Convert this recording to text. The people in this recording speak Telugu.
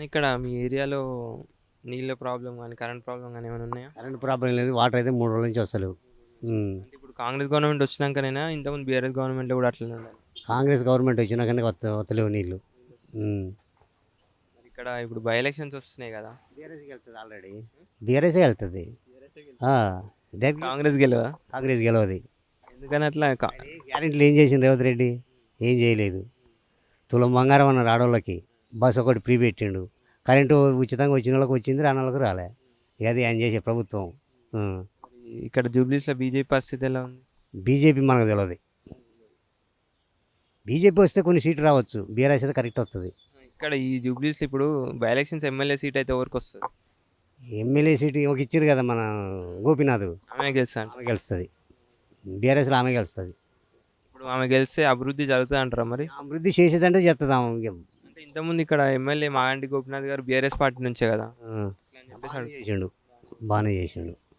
ఇక్కడ మీ ఏరియాలో నీళ్ళ ప్రాబ్లం కానీ కరెంట్ ప్రాబ్లం కానీ ఏమైనా ఉన్నాయా? కరెంట్ ప్రాబ్లం లేదు. వాటర్ అయితే మూడు రోజుల నుంచి వస్తలేవు. అంటే ఇప్పుడు కాంగ్రెస్ గవర్నమెంట్ వచ్చినాకనైనా ఇంతకుముందు బీఆర్ఎస్ గవర్నమెంట్లో కూడా అట్లనే ఉండాలి కాంగ్రెస్ గవర్నమెంట్ వచ్చినాకనే వస్త వస్తలేవు. నీళ్ళు. మరి ఇక్కడ ఇప్పుడు బై ఎలక్షన్స్ వస్తున్నాయి కదా. బీఆర్ఎస్కి వెళ్తుంది ఆల్రెడీ. బీఆర్ఎస్ఏ వెళ్తుంది. డైరెక్ట్ కాంగ్రెస్ గెలవదా కాంగ్రెస్ గెలవది. ఎందుకని అట్లా కా- గ్యారెంటీలు ఏం చేసిండు రేవంత్ రెడ్డి? ఏం చేయలేదు. తులం బంగారం అన్నారు ఆడవాళ్ళకి బస్ ఒకటి ఫ్రీ పెట్టిండు. కరెంటు ఉచితంగా వచ్చిన వాళ్ళకి వచ్చింది రాని వాళ్ళకి రాలే. ఇక అది ఆయన చేసే ప్రభుత్వం. ఇక్కడ జూబ్లీస్లో బీజేపీ పరిస్థితి ఎలా ఉంది? బీజేపీ మనకు తెలియదు బీజేపీ వస్తే కొన్ని సీట్లు రావచ్చు. బీఆర్ఎస్ అయితే కరెక్ట్ వస్తుంది. ఇక్కడ ఈ జూబ్లీస్లో ఇప్పుడు బై ఎలక్షన్స్ ఎమ్మెల్యే సీట్ అయితే ఎవరికి వస్తుంది? ఎమ్మెల్యే సీటు ఒక ఇచ్చారు కదా మన గోపీనాథ్. ఆమె గెలుస్తా అంట ఆమె గెలుస్తుంది. బీఆర్ఎస్లో ఆమె గెలుస్తుంది. ఇప్పుడు ఆమె గెలిస్తే అభివృద్ధి జరుగుతుంది అంటారా మరి? అభివృద్ధి చేసేదంటే చెప్తుంది ఆమె ఇంతకుముందు ఇక్కడ ఎమ్మెల్యే మాగంటి గోపినాథ్ గారు బీఆర్ఎస్ పార్టీ నుంచే కదా. చేసిండు. బాగానే చేసిండు.